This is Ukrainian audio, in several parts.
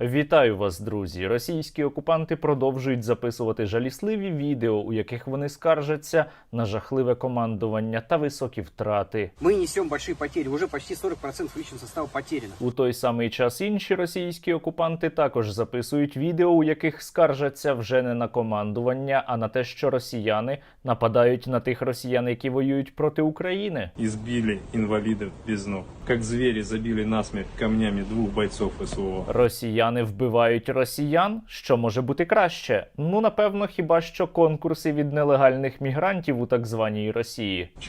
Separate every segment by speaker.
Speaker 1: Вітаю вас, друзі! Російські окупанти продовжують записувати жалісливі відео, у яких вони скаржаться на жахливе командування та високі втрати.
Speaker 2: Мы несем большие потери. Уже почти 40% личного состава потеряно.
Speaker 1: У той самий час інші російські окупанти також записують відео, у яких скаржаться вже не на командування, а на те, що росіяни нападають на тих росіян, які воюють проти України.
Speaker 3: избили инвалидов без ног. Как звери забили насмерть камнями двух бойцов СВО.
Speaker 1: Росіяни вбивають росіян. Що може бути краще? Ну напевно, хіба що конкурси від нелегальних мігрантів у так званій Росії.
Speaker 3: В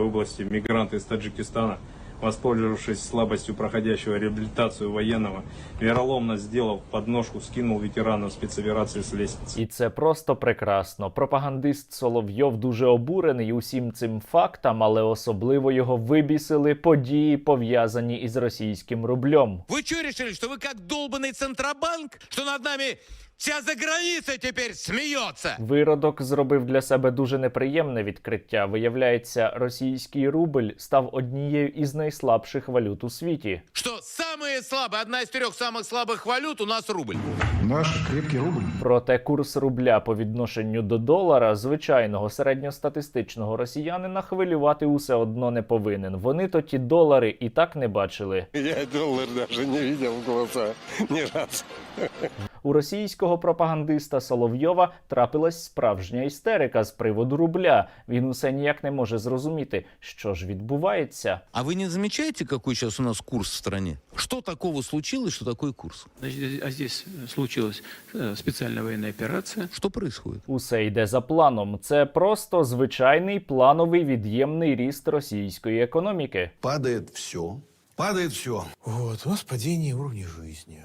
Speaker 3: області мігранти з Таджикистану воспользовавшись слабостью проходящего реабилитацию военного, вероломно сделав подножку, скинул ветеранов спецоперации с лестницы.
Speaker 1: І це просто прекрасно. Пропагандист Соловйов дуже обурений усім цим фактам, але особливо його вибісили події, пов'язані із російським рублем.
Speaker 4: Вы что решили, что вы как долбанный Центробанк? Что над нами вся заграница теперь смеется?
Speaker 1: Виродок зробив для себе дуже неприємне відкриття. Виявляється, російський рубль став однією із найслабших валют у світі.
Speaker 4: Что самые слабые, одна из трех самых слабых валют у нас рубль.
Speaker 5: Наш крепкий рубль.
Speaker 1: Проте курс рубля по відношенню до долара звичайного середньостатистичного росіянина хвилювати усе одно не повинен. Вони то ті долари і так не бачили.
Speaker 6: Я доллар даже не видел в глаза ни разу.
Speaker 1: У російського пропагандиста Соловйова трапилась справжня істерика з приводу рубля. Він усе ніяк не може зрозуміти, що ж відбувається.
Speaker 4: А вы не замечаете, какой сейчас у нас курс в стране? Что такого случилось, что такой курс?
Speaker 7: А здесь случилась э, специальная военная операция.
Speaker 4: Что происходит?
Speaker 1: Усе йде за планом. Це просто звичайний плановий від'ємний ріст російської економіки.
Speaker 8: падает все. Падает все.
Speaker 9: Вот, у нас падение уровня жизни.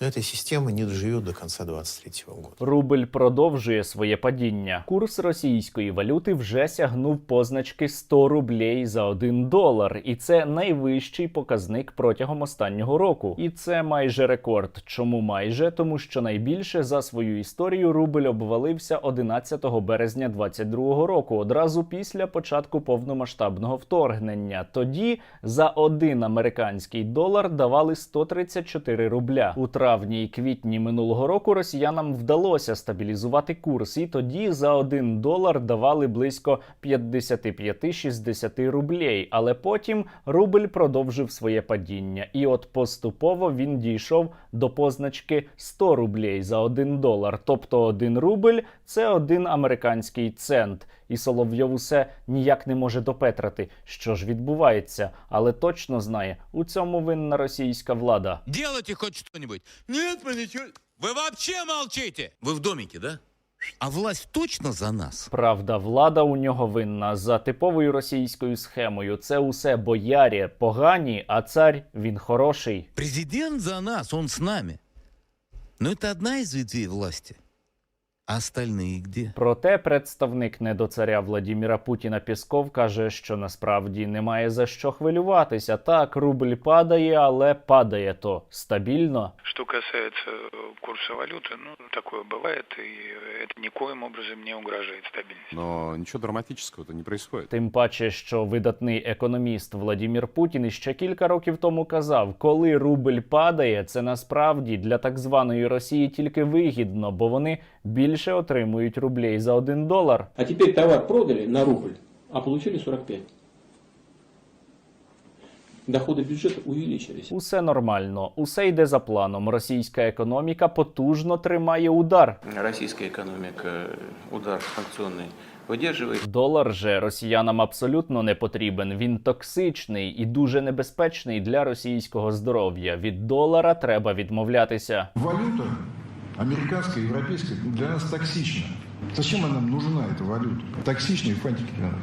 Speaker 9: Но эта система не доживет до конца 23 года.
Speaker 1: Рубль продовжує своє падіння. Курс російської валюти вже сягнув позначки 100 рублей за 1 долар, і це найвищий показник протягом останнього року. І це майже рекорд. Чому майже? Тому що найбільше за свою історію рубль обвалився 11 березня 22 року, одразу після початку повномасштабного вторгнення. Тоді за один американський долар давали 134 рубля. У травні і квітні минулого року росіянам вдалося стабілізувати курс, і тоді за один долар давали близько 55-60 рублей. Але потім рубль продовжив своє падіння, і от поступово він дійшов до позначки 100 рублей за один долар. Тобто один рубль це один американський цент І Соловйов усе ніяк не може допетрати, що ж відбувається, але точно знає, у цьому винна російська влада.
Speaker 4: Делайте хоть что-нибудь. Нет, мы ничего... Вы вообще молчите! Вы в домике, да? А власть точно за нас?
Speaker 1: Правда, влада у нього винна за типовою російською схемою. Це усе боярі погані, а цар він хороший.
Speaker 4: Президент за нас, он с нами. Но это одна из ветвей власти. А остальные где?
Speaker 1: Проте представник недоцаря Владіміра Путіна Пісков каже, що насправді немає за що хвилюватися. Так, рубль падає, але падає то стабільно.
Speaker 10: Что касается э, курса валюты, ну, такое бывает, и это никоим образом не угрожает стабильности.
Speaker 6: Но ничего драматического-то не происходит.
Speaker 1: Тим паче, що видатний економіст Владімір Путін іще кілька років тому казав, коли рубль падає, це насправді для так званої Росії тільки вигідно, бо вони більше отримують рублей за один долар.
Speaker 7: А теперь товар продали на рубль, а получили 45. Доходы бюджета увеличились.
Speaker 1: Усе нормально, усе йде за планом. Російська економіка потужно тримає удар.
Speaker 7: Российская экономика удар санкционный выдерживает.
Speaker 1: Долар же росіянам абсолютно не потрібен. Він токсичний і дуже небезпечний для російського здоров'я. Від долара треба відмовлятися.
Speaker 5: Валюта американская, европейская для нас токсична. Зачем она нам нужна, эта валюта? Токсичные фантики для нас.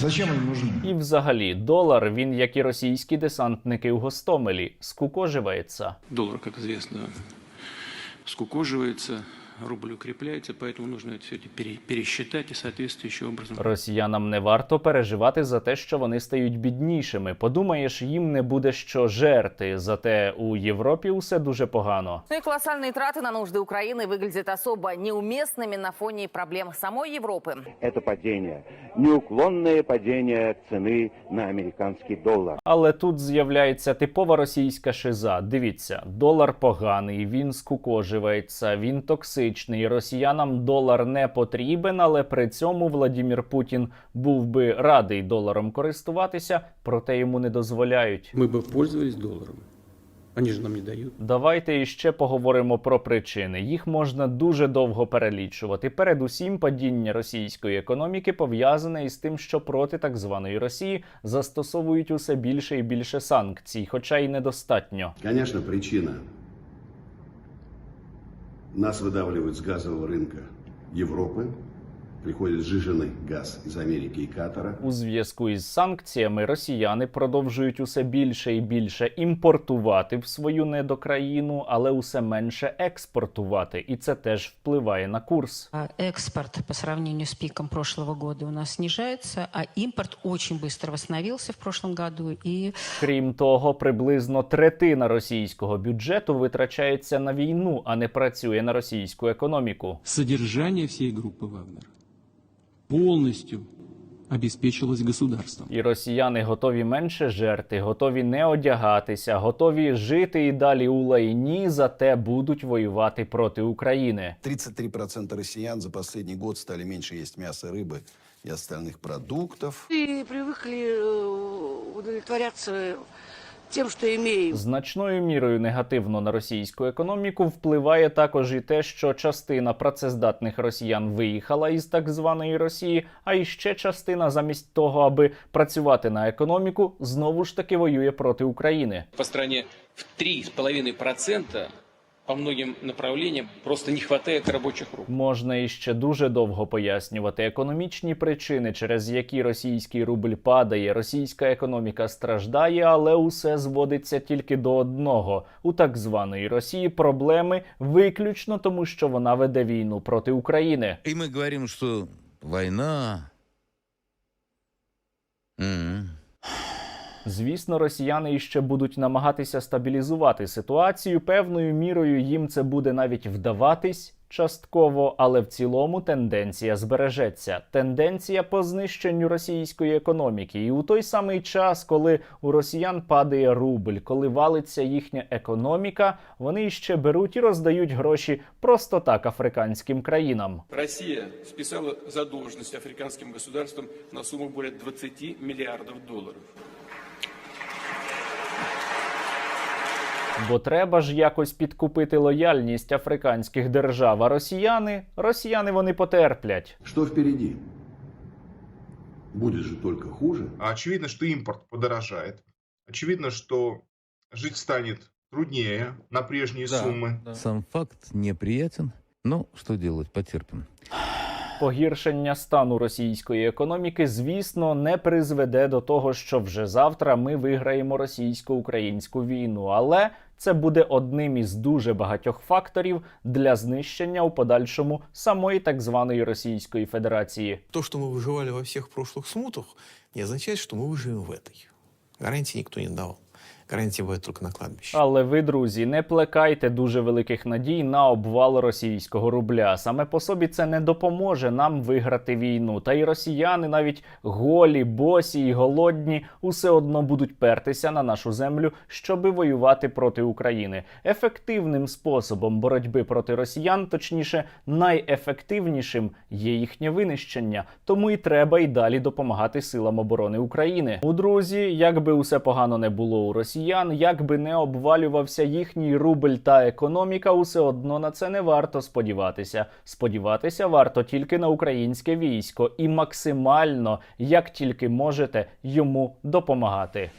Speaker 5: Зачем они нужны?
Speaker 1: І взагалі, долар він, як і російські десантники у Гостомелі, скукоживається.
Speaker 7: Доллар, как известно, скукоживается, рубль укрепляется, поэтому нужно это все пересчитать и соответствующим образом.
Speaker 1: Росіянам не варто переживати за те, що вони стають біднішими. Подумаєш, їм не буде що жерти. Зате у Європі усе дуже погано.
Speaker 11: Ну и колоссальные траты на нужды Украины выглядят особо неуместными на фоне проблем самой Европы.
Speaker 12: Это падение, неуклонное падение цены на американский доллар.
Speaker 1: Але тут з'являється типова російська шиза. Дивіться, долар поганий, він скукожується, він токсичний. Росіянам долар не потрібен, але при цьому Владімір Путін був би радий доларом користуватися, проте йому не дозволяють.
Speaker 7: Мы бы пользовались долларом. Они же нам не дают.
Speaker 1: Давайте іще поговоримо про причини. Їх можна дуже довго перелічувати. Передусім, падіння російської економіки пов'язане із тим, що проти так званої Росії застосовують усе більше і більше санкцій, хоча й недостатньо.
Speaker 8: Конечно, причина. Нас выдавливают с газового рынка Европы. Приходит сжиженный газ из Америки и Катара.
Speaker 1: У зв'язку із санкціями росіяни продовжують усе більше і більше імпортувати в свою недокраїну, але усе менше експортувати, і це теж впливає на курс.
Speaker 11: А Экспорт по сравнению с пиком прошлого года у нас снижается, а импорт очень быстро восстановился в прошлом году. И
Speaker 1: Крім того, приблизно третина російського бюджету витрачається на війну, а не працює на російську економіку.
Speaker 7: Содержание всей группы Вагнер полностью обеспечилось государством.
Speaker 1: І росіяни готові менше жерти, готові не одягатися, готові жити і далі у лайні, зате будуть воювати проти України.
Speaker 8: 33% россиян за последний год стали меньше есть мяса, рыбы и остальных продуктов.
Speaker 11: и привыкли удовлетворяться тем, що маємо.
Speaker 1: Значною мірою негативно на російську економіку впливає також і те, що частина працездатних росіян виїхала із так званої Росії, а іще частина, замість того, аби працювати на економіку, знову ж таки воює проти України.
Speaker 7: По стране в 3,5% по многим направлениям просто не хватает рабочих рук.
Speaker 1: Можна іще дуже довго пояснювати економічні причини, через які російський рубль падає, російська економіка страждає, але усе зводиться тільки до одного: у так званої Росії проблеми виключно тому, що вона веде війну проти України.
Speaker 4: И мы говорим, что война... М.
Speaker 1: Звісно, росіяни іще будуть намагатися стабілізувати ситуацію. Певною мірою їм це буде навіть вдаватись. Частково, але в цілому тенденція збережеться. Тенденція по знищенню російської економіки. І у той самий час, коли у росіян падає рубль, коли валиться їхня економіка, вони ще беруть і роздають гроші просто так африканським країнам.
Speaker 7: Россия списала задолженность африканским государствам на сумму более 20 миллиардов долларов.
Speaker 1: Бо треба ж якось підкупити лояльність африканських держав. А росіяни, росіяни вони потерплять.
Speaker 8: Что впереди? Будет же только хуже.
Speaker 5: Очевидно, что импорт подорожает. Очевидно, что жить станет труднее на прежние суммы.
Speaker 4: Сам факт неприятен, но что делать, потерпим.
Speaker 1: Погіршення стану російської економіки, звісно, не призведе до того, що вже завтра ми виграємо російсько-українську війну, але це буде одним із дуже багатьох факторів для знищення у подальшому самої так званої Російської Федерації.
Speaker 9: То, что мы выживали во всех прошлых смутах, не означает, что мы выживем в этой. Гарантии никто не давал. Гарантии только на кладбище.
Speaker 1: Але ви, друзі, не плекайте дуже великих надій на обвал російського рубля. Саме по собі це не допоможе нам виграти війну. Та й росіяни, навіть голі, босі і голодні, усе одно будуть пертися на нашу землю, щоби воювати проти України. Ефективним способом боротьби проти росіян, точніше, найефективнішим є їхнє винищення. Тому і треба й далі допомагати силам оборони України. У друзі, як би усе погано не було у росіян, як би не обвалювався їхній рубль та економіка, усе одно на це не варто сподіватися. Сподіватися варто тільки на українське військо і максимально, як тільки можете, йому допомагати.